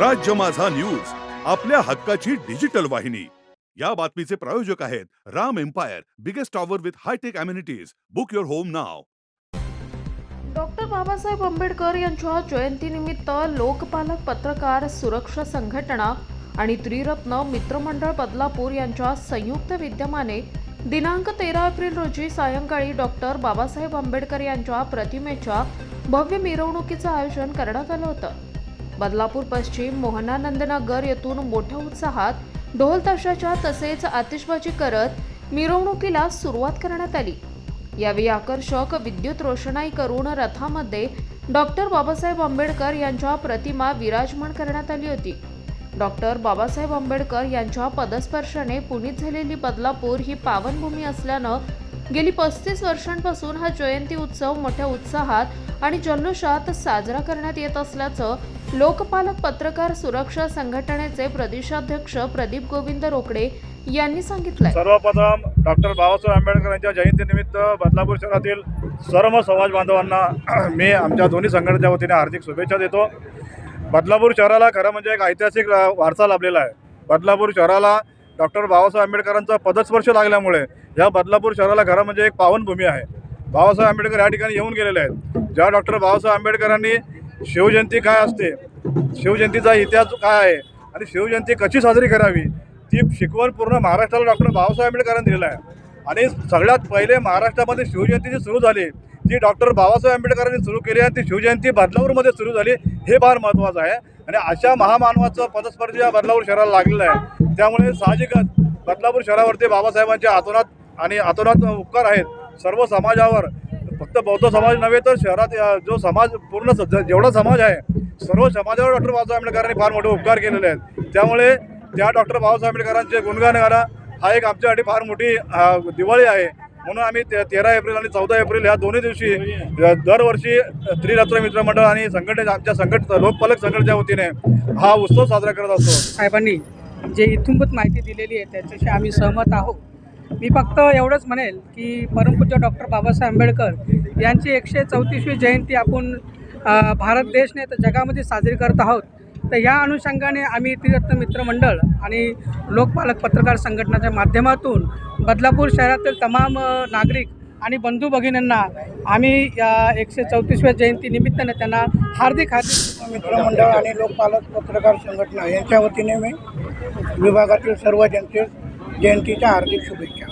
राज्य माझा न्यूज आपल्या हक्काची डिजिटल वाहिनी. या बातमीचे प्रायोजक आहेत Ram empire biggest tower with hitech amenities book your home now. Doctor Babasaheb Ambedkar यांच्या जयंतीनिमित्त लोकपालक पत्रकार सुरक्षा संघटना आणि त्रिरत्न मित्रमंडळ बदलापूर यांच्या संयुक्त विद्यमाने दिनांक तेरा एप्रिल रोजी सायंकाळी डॉक्टर बाबासाहेब आंबेडकर यांच्या प्रतिमेच्या भव्य मिरवणुकीचं आयोजन करण्यात आलं होतं. बदलापूर पश्चिम मोहनानंदनगर येथून मोठ्या उत्साहात ढोल ताशाच्या तसेच आतिषबाजी करत मिरवणुकीला सुरुवात करण्यात आली. यावेळी आकर्षक विद्युत रोषणाई करून रथामध्ये डॉक्टर बाबासाहेब आंबेडकर यांच्या प्रतिमा विराजमान करण्यात आली होती. डॉक्टर बाबासाहेब आंबेडकर यांच्या पदस्पर्शाने पुनीत झालेली बदलापूर ही पावनभूमी असल्यानं गेली पस्तीस वर्षांपासून हा जयंती उत्सव मोठ्या उत्साहात आणि जल्लोषात साजरा करण्यात येत असल्याचं लोकपालक पत्रकार सुरक्षा संघटनेचे प्रदेशाध्यक्ष प्रदीप गोविंद रोकडे यांनी सांगितलं सर्वप्रथम डॉक्टर बाबासाहेब आंबेडकर यांच्या जयंतीनिमित्त बदलापूर शहरातील सर्व समाज बांधवांना मी आमच्या दोन्ही संघटनेच्या वतीने हार्दिक शुभेच्छा देतो. बदलापूर शहराला खरं म्हणजे एक ऐतिहासिक वारसा लाभलेला आहे. बदलापूर शहराला डॉक्टर बाबासाहेब आंबेडकरांचा पदस्पर्श लागल्यामुळे या बदलापूर शहराला खरं म्हणजे एक पावनभूमी आहे. बाबासाहेब आंबेडकर या ठिकाणी येऊन गेलेले आहेत. ज्या डॉक्टर बाबासाहेब आंबेडकरांनी शिवजयंती काय असते शिवजयंतीचा इतिहास काय आहे आणि शिवजयंती कशी साजरी करावी ती शिकवण पूर्ण महाराष्ट्राला डॉक्टर बाबासाहेब आंबेडकरांनी दिलेलं आहे. आणि सगळ्यात पहिले महाराष्ट्रामध्ये शिवजयंती जी सुरू झाली ती डॉक्टर बाबासाहेब आंबेडकरांनी सुरू केली आहे ती शिवजयंती बदलापूरमध्ये सुरू झाली हे फार महत्त्वाचं आहे. आणि अशा महामानवाचं पदस्पर्धी या बदलापूर शहराला लागलेलं आहे. त्यामुळे साहजिकच बदलापूर शहरावरती बाबासाहेबांच्या आतोनात आणि आतोनात उपकार आहेत. सर्व समाजावर फक्त बौद्ध समाज नव्हे तर शहरात जो समाज पूर्ण स- ज- जेवढा समाज आहे सर्व समाजावर डॉक्टर बाबासाहेब आंबेडकरांनी फार मोठे उपकार केलेले आहेत. त्यामुळे त्या डॉक्टर बाबासाहेब आंबेडकरांचे गुणगान गाणं हा एक आमच्यासाठी फार मोठी दिवाळी आहे. म्हणून आम्ही ते तेरा एप्रिल आणि चौदा एप्रिल ह्या दोन्ही दिवशी दरवर्षी त्रिरात्र मित्रमंडळ मित्र मंडळ आणि संघटने आमच्या संघट लोकपालक संघटनेच्या वतीने हा उत्सव साजरा करत असतो. साहेबांनी जे इथूनभूत माहिती दिलेली आहे त्याच्याशी आम्ही सहमत आहोत. मी फक्त एवढंच म्हणेल की परमपूज्य डॉक्टर बाबासाहेब आंबेडकर यांची एकशे चौतीसवी जयंती आपण भारत देशने तर जगामध्ये साजरी करत आहोत. तर या अनुषंगाने आम्ही त्रिरत्न मित्रमंडळ आणि लोकपालक पत्रकार संघटनाच्या माध्यमातून बदलापूर शहरातील तमाम नागरिक आणि बंधू भगिनींना आम्ही या एकशे चौतीसव्या जयंती निमित्ताने त्यांना हार्दिक हार्दिक मित्रमंडळ आणि लोकपालक पत्रकार संघटना यांच्या वतीने मी विभागातील सर्व जनते जयंतीच्या हार्दिक शुभेच्छा.